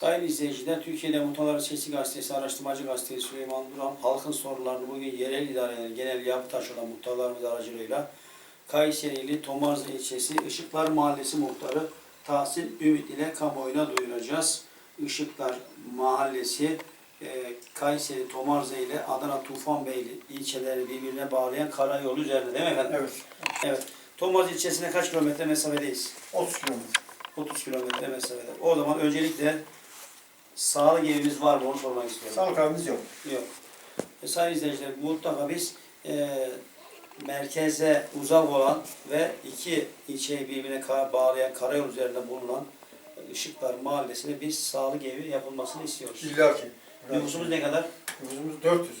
Sayın izleyiciler, Türkiye'de Muhtarların Sesi Gazetesi, Araştırmacı Gazetesi Süleyman Duran, halkın sorunlarını bugün yerel idarelerin genel yapı taşı olan muhtarlarımız aracılığıyla Kayserili Tomarz ilçesi Işıklar Mahallesi muhtarı Tahsin Ümit ile kamuoyuna duyuracağız. Işıklar Mahallesi e, Kayseri Tomarza ile Adana Tufanbeyli ilçeleri birbirine bağlayan karayolu üzerinde değil mi efendim? Evet. Evet. Tomarz ilçesine kaç kilometre mesafedeyiz? 30 kilometre. 30 kilometre mesafede. O zaman öncelikle sağlık evimiz var mı onu sormak istiyorum. Sağlık evimiz yok. Yok. E, sayın izleyiciler mutlaka biz e, merkeze uzak olan ve iki ilçeyi birbirine bağlayan karayol üzerinde bulunan Işıklar Mahallesi'ne biz sağlık evi yapılmasını istiyoruz. İlla ki. Nüfusumuz ne kadar? Nüfusumuz 400.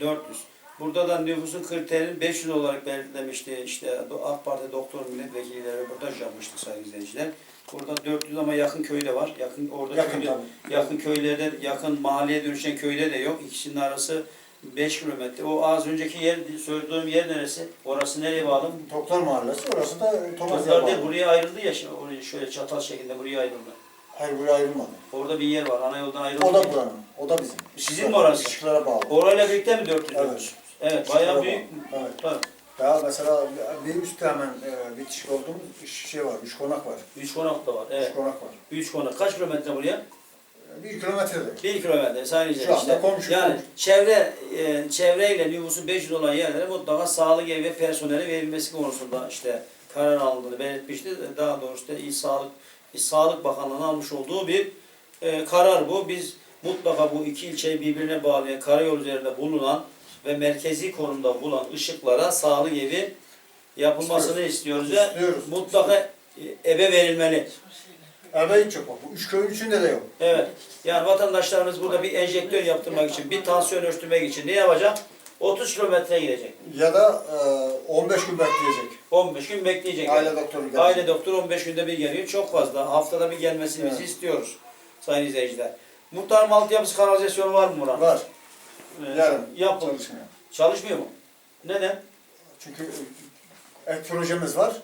400. Burada da nüfusun kriterini 500 olarak belirlemişti. İşte AK Parti doktor milletvekilleri röportaj yapmıştı sayın izleyiciler. Burada 400 ama yakın köy de var. Yakın orada Yakın köyde, tabii. yakın köylerde, yakın mahalleye dönüşen köyde de yok. İkisinin arası 5 kilometre. O az önceki yer, söylediğim yer neresi? Orası nereye bağlı? Doktor Mahallesi. Orası da Tomasya'ya Doktor değil, bağlı. buraya ayrıldı ya şimdi. Oraya şöyle çatal şeklinde buraya ayrıldı. Hayır buraya ayrılmadı. Orada bir yer var. Ana yoldan ayrıldı. O da buranın. O da bizim. Sizin mi orası? Işıklara bağlı. Orayla birlikte mi 400 Evet. Evet, bayağı büyük. Evet. Tabii. Daha mesela bir üstte hemen e, bitişik olduğumuz iş- şey var. Üç konak var. Üç konak da var. Evet. Üç konak var. Üç konak. Kaç kilometre buraya? E, Bir kilometrede. Bir kilometre sadece Şu anda işte. komşu yani komşu. çevre e, çevreyle nüfusu 500 olan yerlere mutlaka sağlık evi ve personeli verilmesi konusunda işte karar alındığını belirtmişti. Daha doğrusu da İl Sağlık İl Sağlık Bakanlığı'nın almış olduğu bir e, karar bu. Biz mutlaka bu iki ilçeyi birbirine bağlayan karayol üzerinde bulunan ve merkezi konumda bulunan ışıklara sağlık evi yapılmasını istiyoruz ve İstiyoruz. mutlaka e, ebe verilmeli. Eve hiç yok. bak. Bu üç köyün içinde de yok. Evet. Yani vatandaşlarımız burada bir enjektör yaptırmak için, bir tansiyon ölçtürmek için ne yapacak? 30 kilometre gidecek. Ya da e, 15 gün bekleyecek. 15 gün bekleyecek. Aile doktoru gelecek. Aile doktoru 15 günde bir geliyor. Çok fazla. Haftada bir gelmesini biz Evet. istiyoruz. Sayın izleyiciler. Muhtarım altyapısı kanalizasyonu var mı Murat? Var. Yarın. Yapılmış. Çalışmıyor. Çalışmıyor mu? Neden? Çünkü e, ek projemiz var.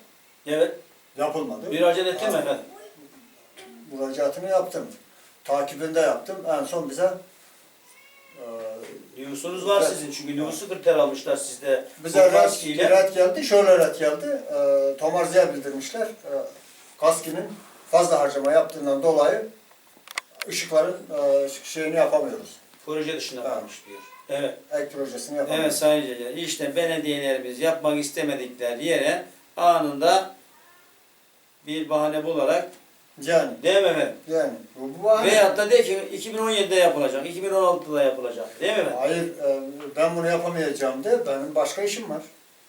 Evet. Yapılmadı. Müracaat ettin mi efendim? Müracaatını yaptım. Takibinde yaptım. En son bize e, Nüfusunuz var sizin. Çünkü nüfusu kriter almışlar sizde. bize Bu red, kaskiyle. geldi. Şöyle red geldi. E, Tomarzi'ye bildirmişler. E, Kaski'nin fazla harcama yaptığından dolayı ışıkların e, şeyini yapamıyoruz. Proje dışında Evet. kalmış diyor. Evet. Ek projesini Evet yapamıyoruz. sayın izleyiciler, işte belediyelerimiz yapmak istemedikleri yere anında bir bahane bularak Yani, değil mi efendim? yani. Bu, bu bahane- Veyahut da de ki 2017'de yapılacak, 2016'da yapılacak değil mi efendim? Hayır, e, ben bunu yapamayacağım de benim başka işim var.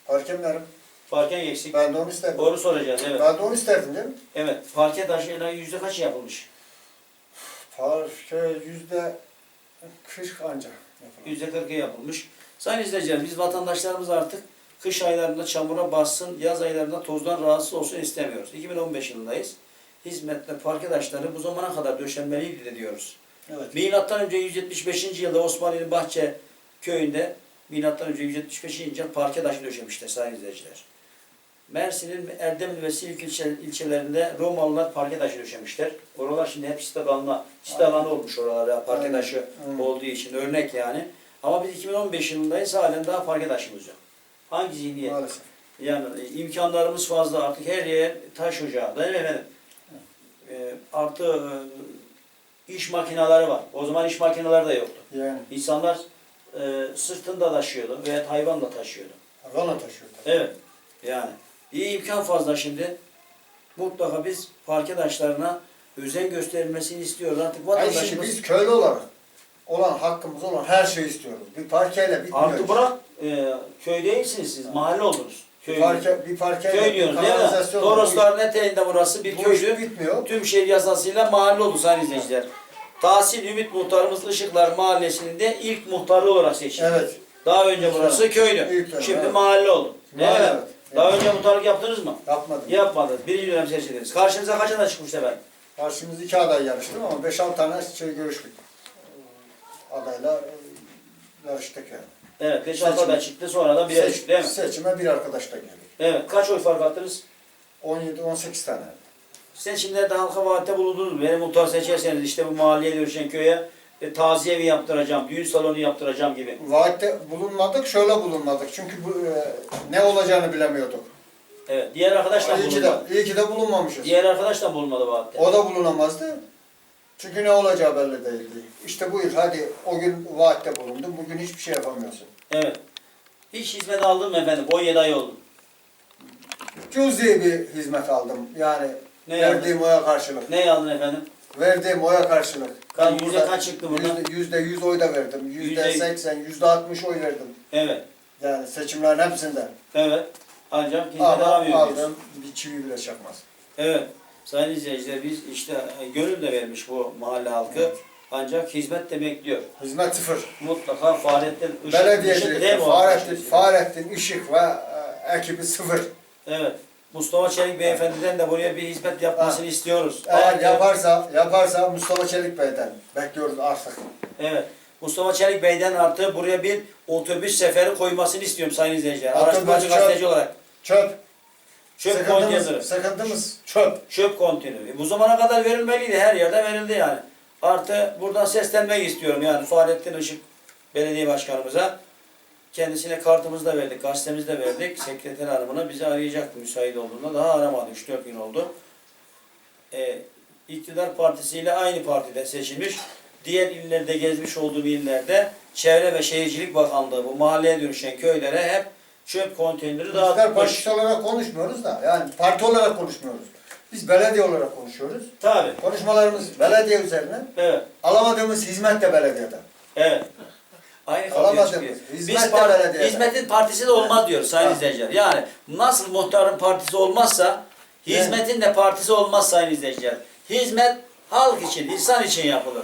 Hakemlerim. Farken eksik. Ben de onu isterdim. Doğru soracağız evet. Ben de onu isterdim değil mi? Evet, parke taşıyla yüzde kaç yapılmış? Parke yüzde 40 ancak. yapılır. Yüzde 40'ı yapılmış. Sayın izleyiciler, biz vatandaşlarımız artık kış aylarında çamura bassın, yaz aylarında tozdan rahatsız olsun istemiyoruz. 2015 yılındayız. Hizmetler, parke taşları bu zamana kadar döşenmeliydi de diyoruz. Evet. Milattan önce 175. yılda Osmanlı'nın Bahçe köyünde milattan önce 175. yıl parke taşı döşemişler sayın izleyiciler. Mersin'in Erdemli ve Silk ilçe, ilçelerinde Romalılar parke taşı döşemişler. Oralar şimdi hep site alanına, site alanı olmuş oralar ya parke taşı olduğu için örnek yani. Ama biz 2015 yılındayız halen daha parke taşımız yok. Hangi zihniyet? Maalesef. Yani e, imkanlarımız fazla artık her yer taş ocağı değil mi efendim? E, artı e, iş makineleri var. O zaman iş makineleri de yoktu. Yani İnsanlar e, sırtında taşıyordu veya hayvanla taşıyordu. hayvanla taşıyor. Evet. Yani iyi imkan fazla şimdi. Mutlaka biz parke taşlarına özen gösterilmesini istiyoruz. Artık şimdi vatandaşımız biz köylü olarak olan hakkımız olan her şeyi istiyoruz. Bir parkeyle bitmiyor. artık bırak e, köy değilsiniz siz. Mahalle oldunuz. Köy, parke, bir parkeyle köy diyoruz değil mi? Torosların eteğinde burası bir bu, köydü. bitmiyor. Tüm şehir yasasıyla mahalle oldu sayın izleyiciler. Tahsil Ümit Muhtarımız Işıklar Mahallesi'nin de ilk muhtarı olarak seçildi. Evet. Daha önce burası köydü. İlk Şimdi evet. mahalle oldu. Mahalle, evet. Daha önce muhtarlık yaptınız mı? Yapmadım. Yapmadınız. Birinci dönem seçildiniz. Karşınıza kaç aday çıkmıştı efendim? Karşımız iki aday yarıştım ama 5-6 tane şey görüştük. Adayla e, yarıştık yani. Evet. 5-6 Seçim. aday çıktı. Sonradan bire Seç- düştü değil mi? Seçime bir arkadaş da geldi. Evet. Kaç oy fark attınız? 17-18 tane. seçimlerde halka vaatte bulundunuz mu? Beni muhtar seçerseniz işte bu mahalleye dönüşen köye e, taziye evi yaptıracağım, düğün salonu yaptıracağım gibi. Vaatte bulunmadık, şöyle bulunmadık. Çünkü bu, e, ne olacağını bilemiyorduk. Evet. Diğer arkadaşlar İyi ki bulunmadı. iyi ki de bulunmamışız. Diğer arkadaşlar bulunmadı vaatte. O da bulunamazdı. Çünkü ne olacağı belli değildi. İşte buyur hadi o gün vaatte bulundun, bugün hiçbir şey yapamıyorsun. Evet. Hiç hizmet aldın mı efendim? 17 ay oldu. Cüzi bir hizmet aldım. Yani Ne verdiğim oya karşılık. Ne aldın efendim? Verdiğim oya karşılık. Ben yüzde burada kaç çıktı burada? Yüzde, yüzde yüz oy da verdim. Yüzde Yüzde- seksen, yüzde altmış oy verdim. Evet. Yani seçimlerin hepsinde. Evet. Ancak hizmet Ama alamıyor diyorsun. aldım bir çivi bile çakmaz. Evet. Sayın izleyiciler biz işte e, gönül de vermiş bu mahalle halkı. Ancak hizmet de bekliyor. Hizmet sıfır. Mutlaka Fahrettin Işık, Işık Belediyecilik, değil mi o Fahrettin? Fahrettin Işık ve e, ekibi sıfır. Evet. Mustafa Çelik Beyefendi'den de buraya bir hizmet yapmasını istiyoruz. Eğer yaparsa, yaparsa Mustafa Çelik Bey'den bekliyoruz artık. Evet. Mustafa Çelik Bey'den artı buraya bir otobüs seferi koymasını istiyorum sayın izleyiciler. Otobüs Araştırmacı çöp. gazeteci olarak. Çöp. Çöp sıkıntımız, konteyneri. sıkıntımız çöp. Çöp konteyneri. E, Bu zamana kadar verilmeliydi. Her yerde verildi yani. Artı buradan seslenmek istiyorum yani Fahrettin Işık Belediye Başkanımıza. Kendisine kartımızı da verdik, gazetemizi de verdik. Sekreter hanımına bizi arayacaktı müsait olduğunda. Daha aramadı. 3-4 gün oldu. Ee, İktidar Partisi ile aynı partide seçilmiş. Diğer illerde gezmiş olduğum illerde Çevre ve Şehircilik Bakanlığı bu mahalleye dönüşen köylere hep çöp konteyneri İktidar dağıtmış. partisi olarak konuşmuyoruz da yani parti olarak konuşmuyoruz. Biz belediye olarak konuşuyoruz. Tabii. Konuşmalarımız belediye üzerine. Evet. Alamadığımız hizmet de belediyeden. Evet. Aynı kapıya çıkıyor. hizmet Biz de par- belediyeden. hizmetin partisi de olmaz diyoruz sayın Ha. izleyiciler. Yani nasıl muhtarın partisi olmazsa hizmetin de partisi olmaz sayın izleyiciler. Hizmet halk için, insan için yapılır.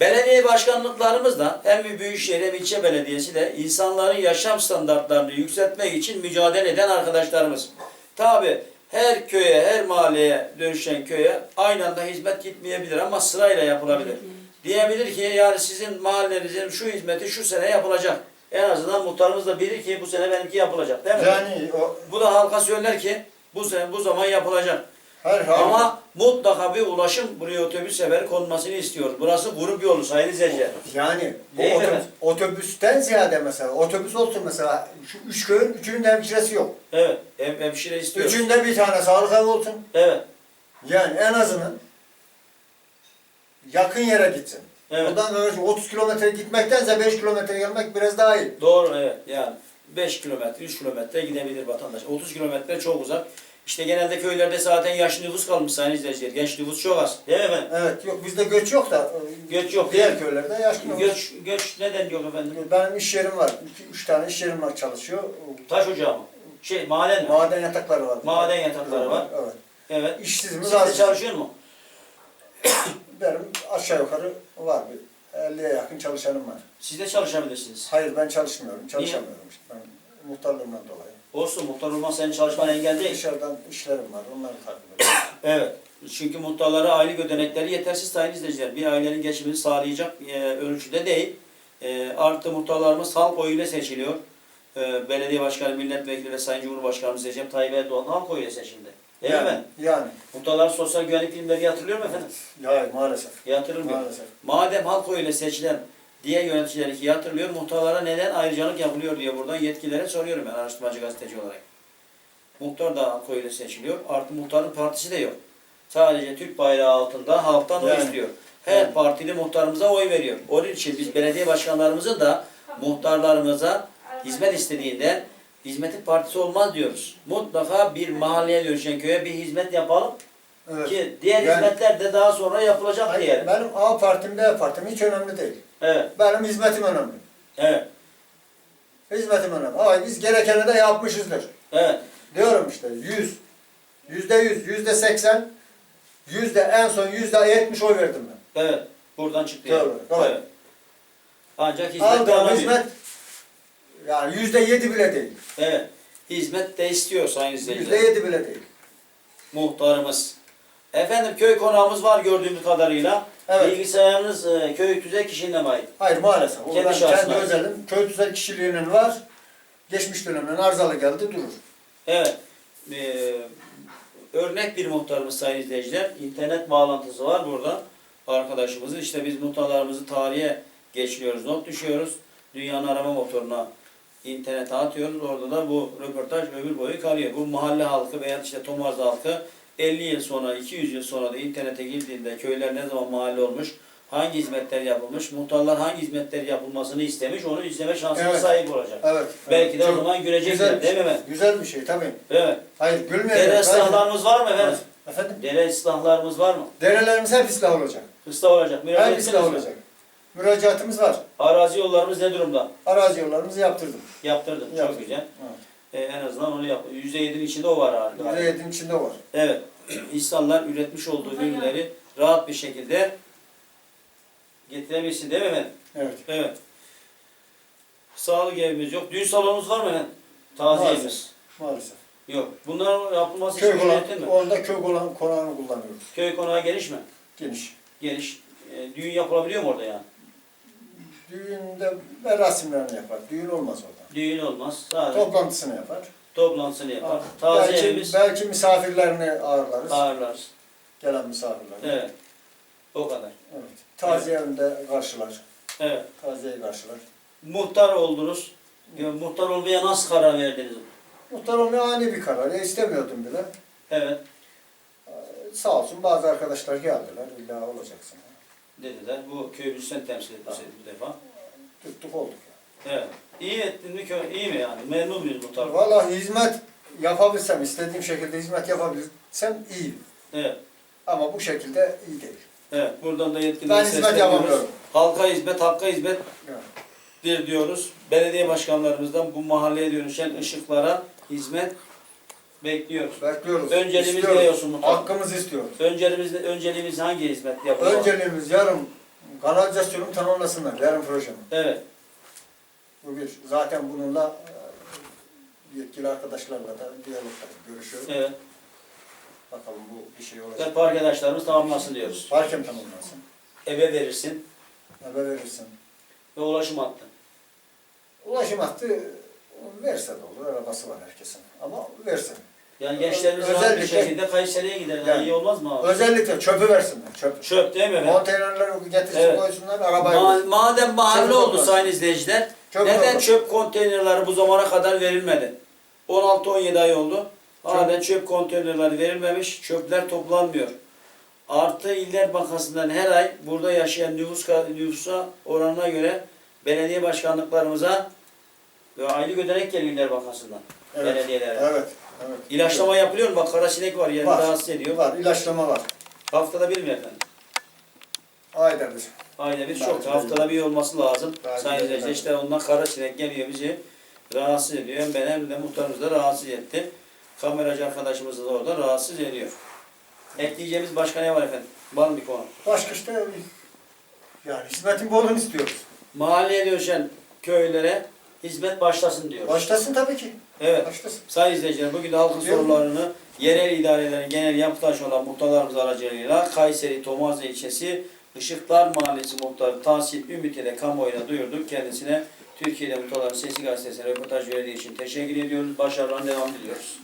Belediye başkanlıklarımız da hem bir büyükşehir hem ilçe belediyesi de insanların yaşam standartlarını yükseltmek için mücadele eden arkadaşlarımız. Tabi her köye, her mahalleye dönüşen köye aynı anda hizmet gitmeyebilir ama sırayla yapılabilir. Diyebilir ki yani sizin mahallenizin şu hizmeti şu sene yapılacak. En azından muhtarımız da bilir ki bu sene benimki yapılacak değil mi? Yani o Bu da halka söyler ki bu sene bu zaman yapılacak. her halde Ama mutlaka bir ulaşım buraya otobüs seferi konmasını istiyoruz. Burası grup yolu sayın izleyiciler. yani bu Değil otobüs, otobüsten ziyade mesela otobüs olsun mesela şu üç köyün üçünün de hemşiresi yok. Evet, hem, hemşire istiyoruz. Üçünde bir tane sağlık evi olsun. Evet, Yani en azından yakın yere gitsin. evet. Buradan böyle 30 kilometre gitmektense 5 kilometre gelmek biraz daha iyi. Doğru evet yani 5 kilometre 3 kilometre gidebilir vatandaş. 30 kilometre çok uzak. İşte genelde köylerde zaten yaşlı nüfus kalmış sayın izleyiciler. Genç nüfus çok az. Değil mi efendim? Evet yok bizde göç yok da e, Göç yok. diğer köylerde yaşlı nüfus. Göç, göç neden yok efendim? Benim iş yerim var. 2-3 tane iş yerim var çalışıyor. Taş ocağı mı? Şey maden mi? Maden yatakları var. Maden yatakları var. Evet. Evet. İşsizimiz Siz de az. çalışıyor mu? Benim aşağı yukarı var bir 50'ye yakın çalışanım var. Siz de çalışabilirsiniz. Hayır ben çalışmıyorum. Çalışamıyorum işte. Ben muhtarlığımdan dolayı. Olsun muhtar olmaz senin çalışman engel değil. Dışarıdan işlerim var. Onları takip ediyorum. Evet. Çünkü muhtarlara aylık ödenekleri yetersiz sayın izleyiciler. Bir ailenin geçimini sağlayacak e, ölçüde değil. E, artı muhtarlarımız halk oyuyla seçiliyor. E, belediye başkanı, milletvekili ve sayın cumhurbaşkanımız Recep Tayyip Erdoğan halk oyuyla seçildi. Değil mi yani, efendim? yani. Muhtarlar sosyal güvenlik primleri yatırılıyor mu efendim? Hayır maalesef. Yatırılmıyor. Maalesef. Madem halk oyuyla seçilen diğer yöneticiler iki yatırılıyor, muhtarlara neden ayrıcalık yapılıyor diye buradan yetkililere soruyorum ben araştırmacı gazeteci olarak. Muhtar da halk oyuyla seçiliyor. Artı muhtarın partisi de yok. Sadece Türk bayrağı altında halktan oy Yani. istiyor. Her Yani. partili muhtarımıza oy veriyor. Onun için biz belediye başkanlarımızın da muhtarlarımıza hizmet istediğinde hizmetin partisi olmaz diyoruz. Mutlaka bir mahalleye dönüşen köye bir hizmet yapalım Evet. ki diğer Yani- hizmetler de daha sonra yapılacak Hayır, diyelim. benim A partim B partim hiç önemli değil. Evet, Benim hizmetim önemli. evet, Hizmetim önemli. Ama biz gerekeni de yapmışızdır. evet. Diyorum işte 100, yüzde 100, yüzde 80, yüzde en son yüzde 70 oy verdim ben. Evet, buradan çıktı. Doğru, yani. doğru. Evet. Ancak hizmet Aldığım hizmet yani yüzde 7 bile değil. Evet, hizmet de istiyor sayın Yüzde izleyiciler. 7 bile değil. Muhtarımız. Efendim köy konağımız var gördüğümüz kadarıyla. Evet. Bilgisayarınız e, köy tüze kişiliğine mi ait? Hayır maalesef. O Kendi şahsına kendi özelim. Köy tüzel kişiliğinin var. Geçmiş dönemden arızalı geldi durur. Evet. Ee, örnek bir muhtarımız sayın izleyiciler. İnternet bağlantısı var burada arkadaşımızın. İşte biz muhtarlarımızı tarihe geçiriyoruz, not düşüyoruz. Dünyanın arama motoruna internete atıyoruz. Orada da bu röportaj ömür boyu kalıyor. Bu mahalle halkı veya işte Tomarz halkı 50 yıl sonra, 200 yıl sonra da internete girdiğinde köyler ne zaman mahalle olmuş, hangi hizmetler yapılmış, muhtarlar hangi hizmetler yapılmasını istemiş, onu izleme şansına Evet. sahip olacak. Evet. Belki de o Çok zaman görecekler güzel, değil mi efendim? Güzel bir şey tabii. Evet. Hayır gülmeyelim. Dere ıslahlarımız var mı efendim? Efendim? Dere ıslahlarımız var mı? Derelerimiz hep ıslah olacak. Islah olacak. Müracaat Hep ıslah olacak. Müracaatımız var. Arazi yollarımız ne durumda? Arazi yollarımızı yaptırdım. Yaptırdık. Çok Yaptırdım. güzel. Evet. Ee, en azından onu yap. %7'nin içinde o var abi. %7'nin içinde var. Evet. İnsanlar üretmiş olduğu ürünleri rahat bir şekilde getirebilsin değil mi efendim? Evet. Evet. Sağlık evimiz yok. Düğün salonumuz var mı efendim? Taze Maalesef. evimiz. Maalesef. Yok. Bunların yapılması Köy için konağı, üretim mi? orada köy konağı, konağını kullanıyoruz. Köy konağı geniş mi? Geniş. Geniş. Ee, düğün yapılabiliyor mu orada yani? Düğünde merasimlerini yapar. Düğün olmaz orada. Düğün olmaz. Sadece Toplantısını yapar. toplantısını yapar. Taze belki, evimiz belki misafirlerini ağırlarız. ağırlarız. Gelen misafirleri. Evet. O kadar. Evet. Taziye evinde karşılar. Evet. Taziyeyi karşılar. Muhtar oldunuz. Ya, muhtar olmaya nasıl karar verdiniz? Muhtar olmaya ani bir karar. Ya istemiyordum bile. Evet. Sağ olsun bazı arkadaşlar geldiler. İlla olacaksın. Dediler. Bu köyümüzü sen temsil etmişsin bu defa. Tuttuk olduk. Evet. İyi ettin mi köy? İyi mi yani? Memnun muyuz muhtar? Vallahi hizmet yapabilsem, istediğim şekilde hizmet yapabilsem iyi. Evet. Ama bu şekilde iyi değil. Evet. Buradan da yetkililere Ben hizmet yapamıyorum. Halka hizmet, hakka hizmet Evet. diyoruz. Belediye başkanlarımızdan bu mahalleye dönüşen ışıklara hizmet bekliyoruz. Bekliyoruz. Önceliğimiz istiyoruz. ne olsun muhtar? Hakkımızı istiyoruz. Önceliğimiz, önceliğimiz hangi hizmet yapalım? Önceliğimiz yarın kanalizasyonu tamamlasınlar. Yarın projemi. Evet. Bu bir. Zaten bununla e, yetkili arkadaşlarla da diyalogda görüşüyoruz. Evet. Bakalım bu bir şey olacak. Park arkadaşlarımız tamamlasın diyoruz. Parkem tamamlansın. Eve verirsin Eve verirsin. ve ulaşım hattı. Ulaşım hattı verse de olur. Arabası var herkesin. Ama versin. Yani gençlerimiz rahat bir Özellikle- şekilde Kayseri'ye giderler. Yani- İyi olmaz mı abi? Özellikle çöpü versinler. Çöp. Çöp değil mi efendim? Konteynerleri getirsin Evet. koysunlar. Arabaya Ma- koysun. madem mahalle Çöp oldu olmaz. sayın izleyiciler, Çöp neden olmaz. çöp konteynerleri bu zamana kadar verilmedi? 16-17 ay oldu. Hala çöp konteynerleri verilmemiş, çöpler toplanmıyor. Artı İller Bankası'ndan her ay burada yaşayan nüfus nüfusa oranına göre belediye başkanlıklarımıza ve aylık ödenek geliyor İller Bankası'ndan Evet. belediyelere. Evet. Evet. İlaçlama yapılıyor mu? Bak karasinek var yerini Var. rahatsız ediyor. Var. ilaçlama var. Haftada bir mi efendim? Ayda bir. Ayda bir çok. Haftada bir olması lazım. Sayın izleyiciler işte ondan kara sinek geliyor bizi rahatsız ediyor. Hem ben hem de muhtarımız da rahatsız etti. Kameracı arkadaşımız da orada rahatsız ediyor. Ekleyeceğimiz başka ne var efendim? Var mı bir konu? Başka işte yani hizmetin bolunu istiyoruz. Mahalleye dönüşen köylere hizmet başlasın diyor. Başlasın tabii ki. Evet. Başlasın. Sayın izleyiciler bugün de halkın sorunlarını yerel idarelerin genel yapıtaş olan muhtarlarımız aracılığıyla Kayseri Tomarza ilçesi Işıklar Mahallesi muhtarı Tahsin Ümit ile kamuoyuna duyurduk. Kendisine Türkiye'de Muhtarların Sesi Gazetesi'ne röportaj verdiği için teşekkür ediyoruz. Başarılarına devam diliyoruz.